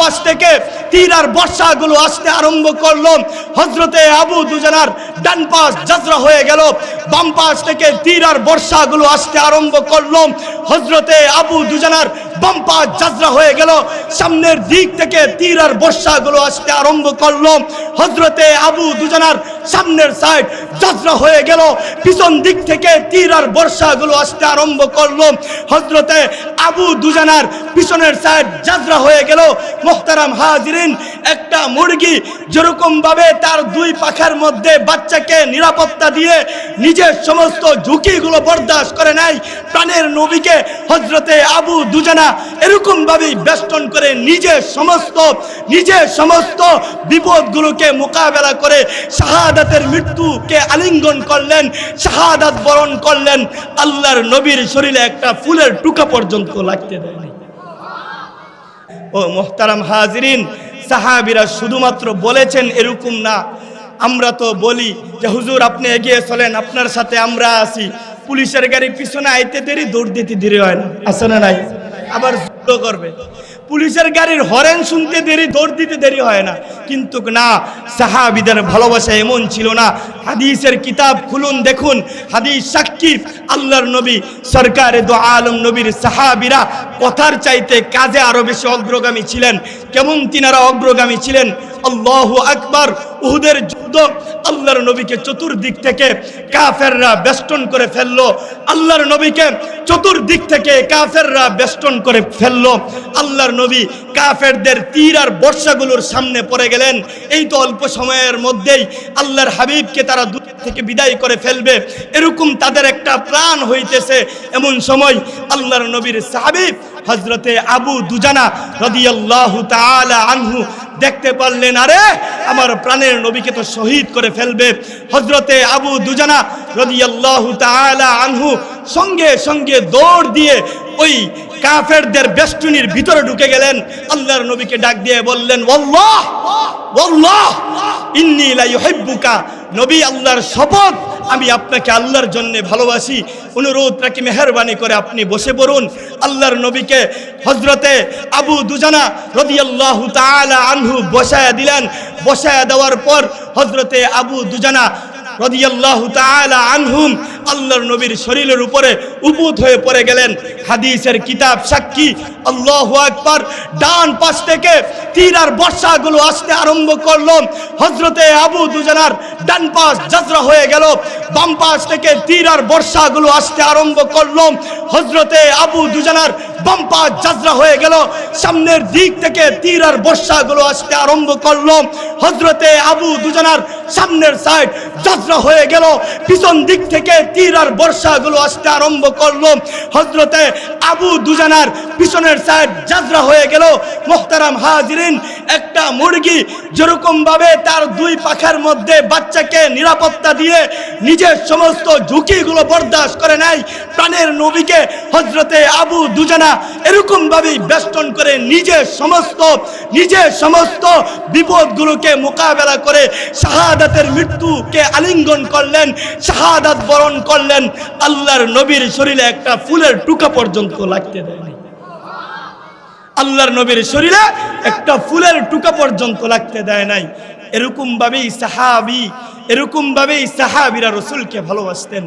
পাশ থেকে তীর আর বর্ষাগুলো আসতে আরম্ভ করল। হজরতে আবু দুজনার ডান পাশ যাত্রা হয়ে গেল, বাম পাশ থেকে তীর আর বর্ষাগুলো আসতে আরম্ভ করল। হজরতে আবু দুজনার বাম জাজরা হয়ে গেল। সামনের দিক থেকে তীর আর বর্ষাগুলো আসতে আরম্ভ করল। হজরতে আবু দুজনার সামনের সাইড যাত্রা হয়ে গেল। পিছন দিক থেকে তীর আর বর্ষাগুলো আসতে আরম্ভ করল। হজরতে আবু দুজনার পিছনের সাইড যাত্রা হয়ে গেল। মোহতারাম হাজিরিন একটা মুরগি যেরকম ভাবে তার দুই পাখার মধ্যে বাচ্চাকে নিরাপত্তা দিয়ে নিজের সমস্ত ঝুঁকিগুলো বরদাস্ত করে নেয়, প্রাণের নবীকে হজরতে আবু দুজনা এরকম ভাবেই বেষ্টন করে নিজের সমস্ত নিজের সমস্ত বিপদগুলোকে মোকাবেলা করে শাহাদাতের মৃত্যুকে আলিঙ্গন করলেন, শাহাদাত বরণ করলেন, আল্লাহর নবীর শরীরে একটা ফুলের টুকা পর্যন্ত লাগতে দেয়নি। ও মোহতারাম হাজরিন সাহাবিরা শুধুমাত্র বলেছেন এরকম না। আমরা তো বলি যে, হুজুর, আপনি এগিয়ে চলেন, আপনার সাথে আমরা আসি পুলিশের গাড়ি পিছনে আইতে দেরি, দৌড় দিতে দেরি হয় না। না নাই? আবার যুদ্ধ করবে। পুলিশের গাড়ির হরেন শুনতে দেরি, দৌড় দিতে দেরি হয় না। কিন্তু না, সাহাবিদের ভালোবাসা এমন ছিল না। হাদিসের কিতাব খুলুন, দেখুন। হাদিস সাক্ষী আল্লাহর নবী, সরকারে দো আলম নবীর সাহাবিরা কথার চাইতে কাজে আরও বেশি অগ্রগামী ছিলেন। কেমন তিনারা অগ্রগামী ছিলেন? আল্লাহ আকবার, উহুদের আল্লাহর নবীকে চতুর্দিক থেকে কাফেররা বেষ্টন করে ফেলল। আল্লাহর নবীকে চতুর্দিক থেকে কাফেররা বেষ্টন করে ফেলল। আল্লাহর নবী কাফেরদের তীর আর বর্ষাগুলোর সামনে পড়ে গেলেন। এই তো অল্প সময়ের মধ্যেই আল্লাহর হাবিবকে তারা দূর থেকে বিদায় করে ফেলবে। এরকম তাদের একটা প্রাণ হইতেছে। এমন সময় আল্লাহর নবীর সাহাবিব হজরতে আবু দুজানা রদিয়াল্লাহু তাআলা আনহু দেখতে পারলেন, আরে, আমার প্রাণের নবীকে তো শহীদ করে ফেলবে। হজরতে আবু দুজানা রদিয়াল্লাহু তাআলা আনহু সঙ্গে সঙ্গে দৌড় দিয়ে ওই কাফেরদের বেষ্টনীর ভিতরে ঢুকে গেলেন। আল্লাহর নবীকে ডাক দিয়ে বললেন ইন্নী লা নবী আল্লাহর শপথ, আমি আপনাকে আল্লাহর জন্য ভালোবাসি। অনুরোধ রাখি, মেহরবানি করে আপনি বসে পড়ুন। আল্লাহর নবীকে হজরতে আবু দুজানা রদিয়াল্লাহু তালা আনহু বসায়া দিলেন। বসায়া দেওয়ার পর হজরতে আবু দুজানা রদিয়াল্লাহ তালা আনহুম আল্লাহর নবীর শরীরের উপরে উপুত হয়ে পড়ে গেলেন। হাদিসের কিতাব, সাক্ষী, আল্লাহু আকবার। ডান পাশ থেকে তীর আর বর্ষাগুলো আসতে আরম্ভ করল। হজরতে আবু দুজনার ডান পাশ যাত্রা হয়ে গেল। বাম পাশ থেকে তীর আর বর্ষাগুলো আসতে আরম্ভ করল। হজরতে আবু দুজনার বাম পাশ যাত্রা হয়ে গেল। সামনের দিক থেকে তীর আর বর্ষাগুলো আসতে আরম্ভ করল। হজরতে আবু দুজনার সামনের সাইড যাত্রা হয়ে গেল। পিছন দিক থেকে তীর আর বর্ষাগুলো আসতে আরম্ভ করল। হজরতে আবু দুজানার পিছনের সাইড যাত্রা হয়ে গেল। মোহতারাম হাজিরিন একটা মুরগি যেরকম ভাবে তার দুই পাখার মধ্যে বাচ্চাকে নিরাপত্তা দিয়ে নিজের সমস্ত ঝুঁকিগুলো বরদাস্ত করে নেয়, প্রাণের নবীকে হজরতে আবু দুজানা এরকম ভাবেই বেষ্টন করে নিজের সমস্ত নিজের সমস্ত বিপদগুলোকে মোকাবেলা করে শাহাদাতের মৃত্যুকে আলিঙ্গন করলেন, শাহাদাত বরণ করলেন, আল্লাহর নবীর শরীরে একটা ফুলের টুকা পর্যন্ত লাগতে দেয়নি। আল্লাহর নবীর শরীরে একটা ফুলের টুকা পর্যন্ত লাগতে দেয় নাই। এরকম ভাবেই সাহাবি এরকম ভাবেই সাহাবিরা রসুলকে ভালোবাসতেন।